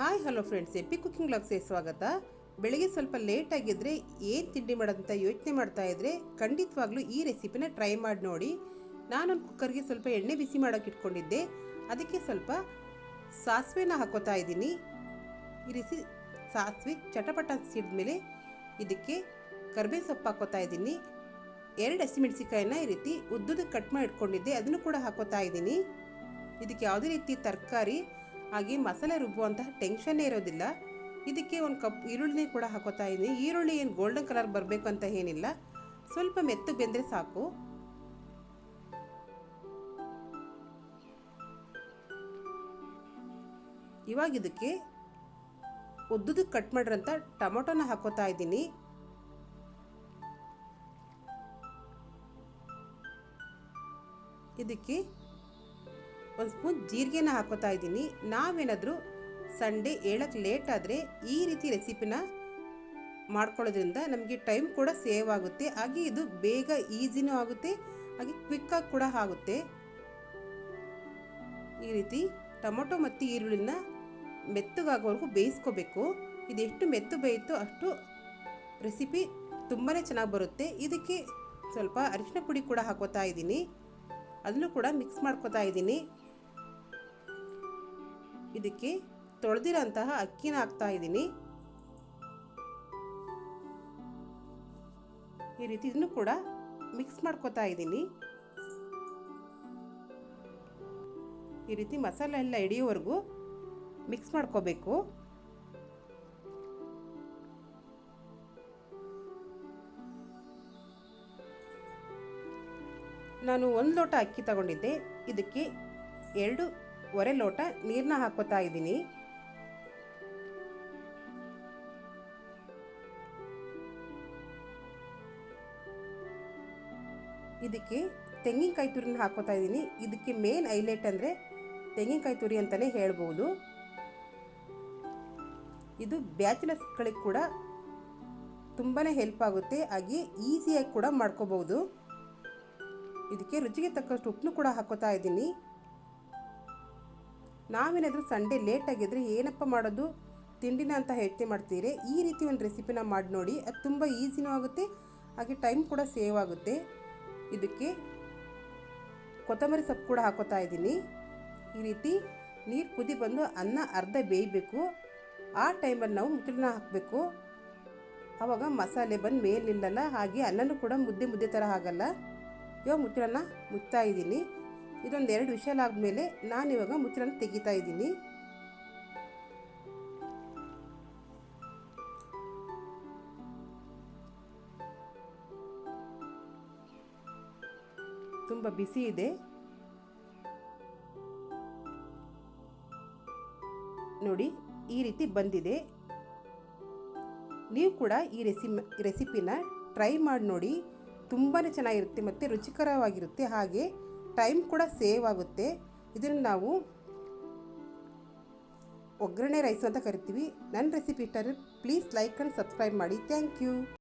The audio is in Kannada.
ಹಾಯ್ ಹಲೋ ಫ್ರೆಂಡ್ಸ್ ಎಪ್ಪಿ ಕುಕಿಂಗ್ ಬ್ಲಾಗ್ಸ್ಗೆ ಸ್ವಾಗತ. ಬೆಳಗ್ಗೆ ಸ್ವಲ್ಪ ಲೇಟ್ ಆಗಿದ್ರೆ ಏನು ತಿಂಡಿ ಮಾಡೋದಂತ ಯೋಚನೆ ಮಾಡ್ತಾ ಇದ್ರೆ ಖಂಡಿತವಾಗ್ಲೂ ಈ ರೆಸಿಪಿನ ಟ್ರೈ ಮಾಡಿ ನೋಡಿ. ನಾನೊಂದು ಕುಕ್ಕರ್ಗೆ ಸ್ವಲ್ಪ ಎಣ್ಣೆ ಬಿಸಿ ಮಾಡೋಕೆ ಇಟ್ಕೊಂಡಿದ್ದೆ. ಅದಕ್ಕೆ ಸ್ವಲ್ಪ ಸಾಸಿವೆನ ಹಾಕೋತಾ ಇದ್ದೀನಿ. ಇರಿಸಿ ಸಾಸಿವೆ ಚಟಪಟ ಸಿಡಿದ್ಮೇಲೆ ಇದಕ್ಕೆ ಕರ್ಬೇವು ಸೊಪ್ಪು ಹಾಕೋತಾ ಇದ್ದೀನಿ. ಎರಡು ಹಸಿಮೆಣಸಿಕಾಯಿನ ಈ ರೀತಿ ಉದ್ದದ ಕಟ್ ಮಾಡಿ ಇಟ್ಕೊಂಡಿದ್ದೆ. ಅದನ್ನು ಕೂಡ ಹಾಕೋತಾ ಇದ್ದೀನಿ. ಇದಕ್ಕೆ ಯಾವುದೇ ರೀತಿ ತರಕಾರಿ ಹಾಗೆ ಮಸಾಲೆ ರುಬ್ಬುವಂತಹ ಟೆನ್ಷನ್ನೇ ಇರೋದಿಲ್ಲ. ಇದಕ್ಕೆ ಒಂದು ಕಪ್ ಈರುಳ್ಳಿ ಕೂಡ ಹಾಕೋತಾ ಇದ್ದೀನಿ ಈರುಳ್ಳಿ ಏನು ಗೋಲ್ಡನ್ ಕಲರ್ ಬರಬೇಕು ಅಂತ ಏನಿಲ್ಲ. ಸ್ವಲ್ಪ ಮೆತ್ತು ಬೆಂದರೆ ಸಾಕು. ಇವಾಗ ಇದಕ್ಕೆ ಉದ್ದದ ಕಟ್ ಮಾಡಿರೋಂಥ ಟೊಮೊಟೊನ ಹಾಕೋತಾ ಇದ್ದೀನಿ ಇದಕ್ಕೆ ಒಂದು ಸ್ಪೂನ್ ಜೀರಿಗೆನ ಹಾಕೋತಾ ಇದ್ದೀನಿ. ನಾವೇನಾದರೂ ಸಂಡೇ ಏಳಕ್ಕೆ ಲೇಟ್ ಆದರೆ ಈ ರೀತಿ ರೆಸಿಪಿನ ಮಾಡ್ಕೊಳ್ಳೋದ್ರಿಂದ ನಮಗೆ ಟೈಮ್ ಕೂಡ ಸೇವ್ ಆಗುತ್ತೆ. ಹಾಗೆ ಇದು ಬೇಗ ಈಸಿನೂ ಆಗುತ್ತೆ, ಹಾಗೆ ಕ್ವಿಕ್ಕಾಗಿ ಕೂಡ ಆಗುತ್ತೆ. ಈ ರೀತಿ ಟೊಮೊಟೊ ಮತ್ತು ಈರುಳ್ಳಿನ ಮೆತ್ತಗಾಗೋವರೆಗೂ ಬೇಯಿಸ್ಕೋಬೇಕು. ಇದು ಎಷ್ಟು ಮೆತ್ತು ಬೇಯುತ್ತೋ ಅಷ್ಟು ರೆಸಿಪಿ ತುಂಬಾ ಚೆನ್ನಾಗಿ ಬರುತ್ತೆ. ಇದಕ್ಕೆ ಸ್ವಲ್ಪ ಅರಿಶಿನ ಪುಡಿ ಕೂಡ ಹಾಕೋತಾ ಇದ್ದೀನಿ. ಅದನ್ನು ಕೂಡ ಮಿಕ್ಸ್ ಮಾಡ್ಕೋತಾ ಇದ್ದೀನಿ. ಇದಕ್ಕೆ ತೊಳೆದಿರೋಂತಹ ಅಕ್ಕಿನ ಹಾಕ್ತಾ ಇದ್ದೀನಿ. ಈ ರೀತಿ ಇದನ್ನು ಕೂಡ ಮಿಕ್ಸ್ ಮಾಡ್ಕೋತಾ ಇದ್ದೀನಿ. ಈ ರೀತಿ ಮಸಾಲೆ ಎಲ್ಲ ಹಿಡಿಯೋವರೆಗೂ ಮಿಕ್ಸ್ ಮಾಡ್ಕೋಬೇಕು. ನಾನು ಒಂದು ಲೋಟ ಅಕ್ಕಿ ತಗೊಂಡಿದ್ದೆ. ಇದಕ್ಕೆ ಎರಡು ಒರೆ ಲೋಟ ನೀರನ್ನ ಹಾಕೋತಾ ಇದ್ದೀನಿ. ಇದಕ್ಕೆ ತೆಂಗಿನಕಾಯಿ ತುರಿನ ಹಾಕೋತಾ ಇದ್ದೀನಿ. ಇದಕ್ಕೆ ಮೇನ್ ಹೈಲೈಟ್ ಅಂದರೆ ತೆಂಗಿನಕಾಯಿ ತುರಿ ಅಂತಲೇ ಹೇಳ್ಬೋದು. ಇದು ಬ್ಯಾಚುಲರ್ಸ್ಗಳಿಗೆ ಕೂಡ ತುಂಬಾ ಹೆಲ್ಪ್ ಆಗುತ್ತೆ. ಹಾಗೆ ಈಸಿಯಾಗಿ ಕೂಡ ಮಾಡ್ಕೋಬೋದು. ಇದಕ್ಕೆ ರುಚಿಗೆ ತಕ್ಕಷ್ಟು ಉಪ್ಪನ್ನು ಕೂಡ ಹಾಕೋತಾ ಇದ್ದೀನಿ. ನಾವೇನಾದರೂ ಸಂಡೇ ಲೇಟ್ ಆಗಿದ್ರೆ ಏನಪ್ಪ ಮಾಡೋದು? ತಿಂಡಿನ ಅಂತ ಹೇಳ್ತಿ ಮಾಡ್ತೀರಿ. ಈ ರೀತಿ ಒಂದು ರೆಸಿಪಿನ ಮಾಡಿ ನೋಡಿ. ಅದು ತುಂಬ ಈಸಿನೂ ಆಗುತ್ತೆ. ಹಾಗೆ ಟೈಮ್ ಕೂಡ ಸೇವ್ ಆಗುತ್ತೆ. ಇದಕ್ಕೆ ಕೊತ್ತಂಬರಿ ಸೊಪ್ಪು ಕೂಡ ಹಾಕೋತಾ ಇದ್ದೀನಿ. ಈ ರೀತಿ ನೀರು ಕುದಿ ಬಂದು ಅನ್ನ ಅರ್ಧ ಬೇಯಬೇಕು. ಆ ಟೈಮಲ್ಲಿ ನಾವು ಮುಚ್ಚಳನ ಹಾಕಬೇಕು. ಆವಾಗ ಮಸಾಲೆ ಬಂದು ಮೇಲೆ ನಿಲ್ಲಲ್ಲ. ಹಾಗೆ ಅನ್ನನೂ ಕೂಡ ಮುದ್ದೆ ಮುದ್ದೆ ಥರ ಆಗಲ್ಲ. ಇವಾಗ ಮುಚ್ಚಳನ ಮುಚ್ತಾ ಇದ್ದೀನಿ. ಇದೊಂದು ಎರಡು ವಿಷಲ್ ಆದಮೇಲೆ ನಾನು ಇವಾಗ ಮುಚ್ಚಳನ ತೆಗಿತಾ ಇದ್ದೀನಿ. ತುಂಬ ಬಿಸಿ ಇದೆ. ನೋಡಿ, ಈ ರೀತಿ ಬಂದಿದೆ. ನೀವು ಕೂಡ ಈ ರೆಸಿ ರೆಸಿಪಿನ ಟ್ರೈ ಮಾಡಿ ನೋಡಿ. ತುಂಬಾ ಚೆನ್ನಾಗಿರುತ್ತೆ ಮತ್ತು ರುಚಿಕರವಾಗಿರುತ್ತೆ ಹಾಗೆ. ಟೈಮ್ ಕೂಡ ಸೇವ್ ಆಗುತ್ತೆ. ಇದನ್ನು ನಾವು ಒಗ್ಗರಣೆ ರೈಸ್ ಅಂತ ಕರಿತೀವಿ. ನನ್ನ ರೆಸಿಪಿ ಇಟ್ಟರೆ ಪ್ಲೀಸ್ ಲೈಕ್ ಆ್ಯಂಡ್ ಸಬ್ಸ್ಕ್ರೈಬ್ ಮಾಡಿ. Thank you.